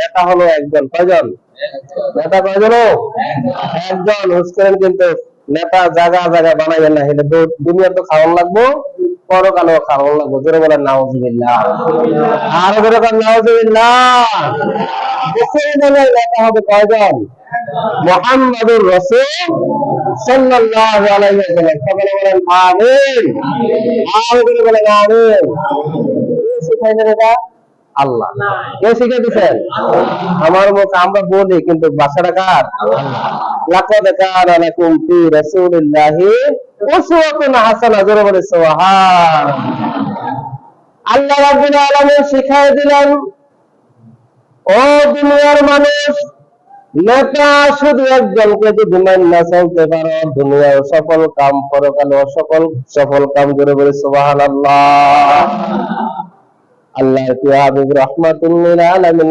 নেতা হলো একজন। কয়জন? নেতা কয়জন একজন। হুস করেন কিন্তু নেতা জায়গা জায়গা বানাইবেন না। দু- দুনিয়া তো খাওয়ান লাগবো, পরকালেও খাওয়ান লাগবো। জোরে বলেন জোরে নেতা হবে কয়জন? মোহাম্মদুর রসুল সাল্লাল্লাহু আলাইহি ওয়াসাল্লাম। সকলে বলেন, আমিন। আর জোরে আমিন। আল্লাহ। কে শিখে দিচ্ছেন আমার মুখ আমরা বলি কিন্তু বাসাটা কার? লাকাদ কানা লাকুম ফি রাসূলিল্লাহি উসওয়াতুন হাসানা জোরে বলে সুবহান। আল্লাহ রাব্বুল আলামিন শিখাই দিলেন ও দুনিয়ার মানুষ নেতা শুধু একজনকে যদি মান্না চলতে পারো দুনিয়ার সফল কাম পরকালে সকল সফল কাম করে বলে সুবহানাল্লাহ। আল্লাহ রহমাতুল্লিল আলামিন